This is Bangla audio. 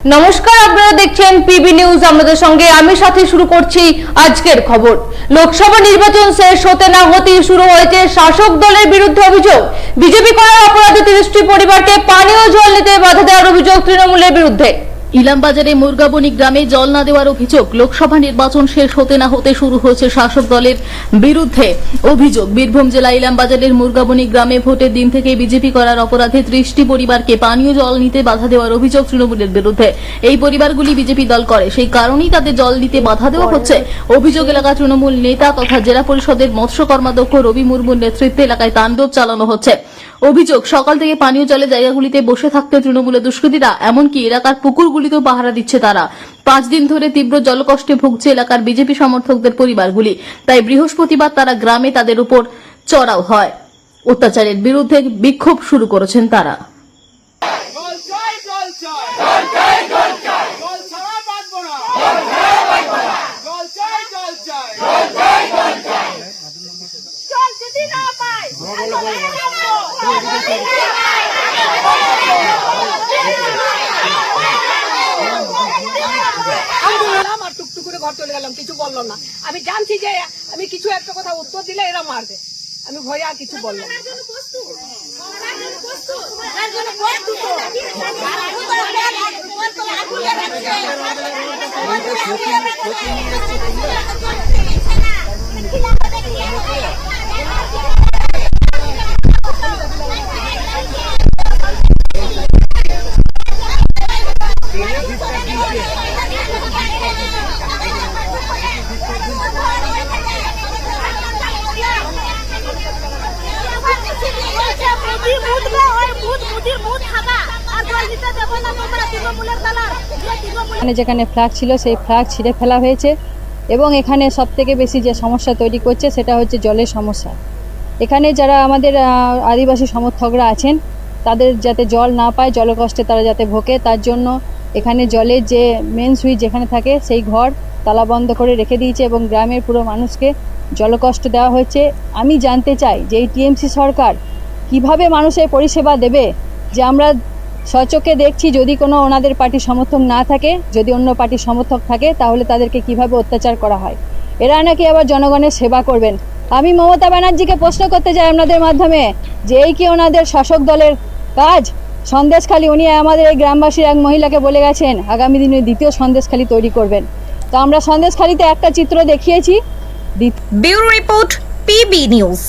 নমস্কার, আপনারা দেখছেন পিবি নিউজ আমাদের সঙ্গে আমি সাথে শুরু করছি আজকের খবর। লোকসভা নির্বাচন শেষ হতে না হতেই শুরু হয়েছে শাসক দলের বিরুদ্ধে অভিযোগ। বিজেপি করার অপরাধে তিরিশটি পরিবারকে পানীয় জল নিতে বাধা দেওয়ার অভিযোগ তৃণমূলের বিরুদ্ধে। ইলামবাজারে মুরগাবনি গ্রামে জল না দেওয়ার অভিযোগ। লোকসভা নির্বাচন শেষ হতে না হতে শুরু হয়েছে শাসক দলের বিরুদ্ধে অভিযোগ। বীরভূম জেলা ইলামবাজারের মুরগাবনি গ্রামে ভোটের দিন থেকে বিজেপি করার অপরাধে ত্রিশটি পরিবারকে পানীয় জল নিতে বাধা দেওয়ার অভিযোগ তৃণমূলের বিরুদ্ধে। এই পরিবারগুলি বিজেপি দল করে। সেই কারণেই তাদের জল দিতে বাধা দেওয়া হচ্ছে। অভিযোগ এলাকা তৃণমূল নেতা তথা জেলা পরিষদের মৎস্য কর্মাধ্যক্ষ রবি মুর্মুর নেতৃত্বে এলাকায় তাণ্ডব চালানো হচ্ছে। অভিযোগ সকাল থেকে পানীয় জলের জায়গাগুলিতে বসে থাকতে তৃণমূলের দুষ্কৃতীরা এমনকি এলাকার পুকুরগুলিতেও পাহারা দিচ্ছে তারা পাঁচ দিন ধরে তীব্র জলকষ্টে ভুগছে এলাকার বিজেপি সমর্থকদের পরিবারগুলি তাই বৃহস্পতিবার তারা গ্রামে তাদের উপর চড়াও হয় অত্যাচারের বিরুদ্ধে বিক্ষোভ শুরু করেছেন তারা জল যদি না আর টুকটুক করে ঘর চলে গেলাম, কিছু বললাম না। আমি জানছি যে আমি কিছু একটা কথা উত্তর দিলে এরা মারবে। আমি ভয়ে আর কিছু বললাম না। এখানে যেখানে ফ্ল্যাগ ছিল, সেই ফ্ল্যাগ ছিঁড়ে ফেলা হয়েছে। এবং এখানে সব থেকে বেশি যে সমস্যা তৈরি করছে, সেটা হচ্ছে জলের সমস্যা। এখানে যারা আমাদের আদিবাসী সমর্থকরা আছেন, তাদের যাতে জল না পায়, জলকষ্টে তারা যাতে ভোগে, তার জন্য এখানে জলের যে মেন সুইচ যেখানে থাকে, সেই ঘর তালা বন্ধ করে রেখে দিয়েছে এবং গ্রামের পুরো মানুষকে জলকষ্ট দেওয়া হয়েছে আমি জানতে চাই যে এই টিএমসি সরকার কীভাবে মানুষের পরিষেবা দেবে? যে আমরা সচকে দেখছি যদি কোনো ওনাদের পার্টির সমর্থক না থাকে, যদি অন্য পার্টির সমর্থক থাকে, তাহলে তাদেরকে কীভাবে অত্যাচার করা হয়? এরা নাকি আবার জনগণের সেবা করবেন? আমি মমতা ব্যানার্জিকে প্রশ্ন করতে চাই আপনাদের মাধ্যমে, যে এই কি ওনাদের শাসক দলের কাজ? সন্দেশখালী, উনি আমাদের এই গ্রামবাসীর এক মহিলাকে বলে গেছেন, আগামী দিনে দ্বিতীয় সন্দেশখালী তৈরি করবেন। তো আমরা সন্দেশখালীতে একটা চিত্র দেখিয়েছি। Bureau report, PB news.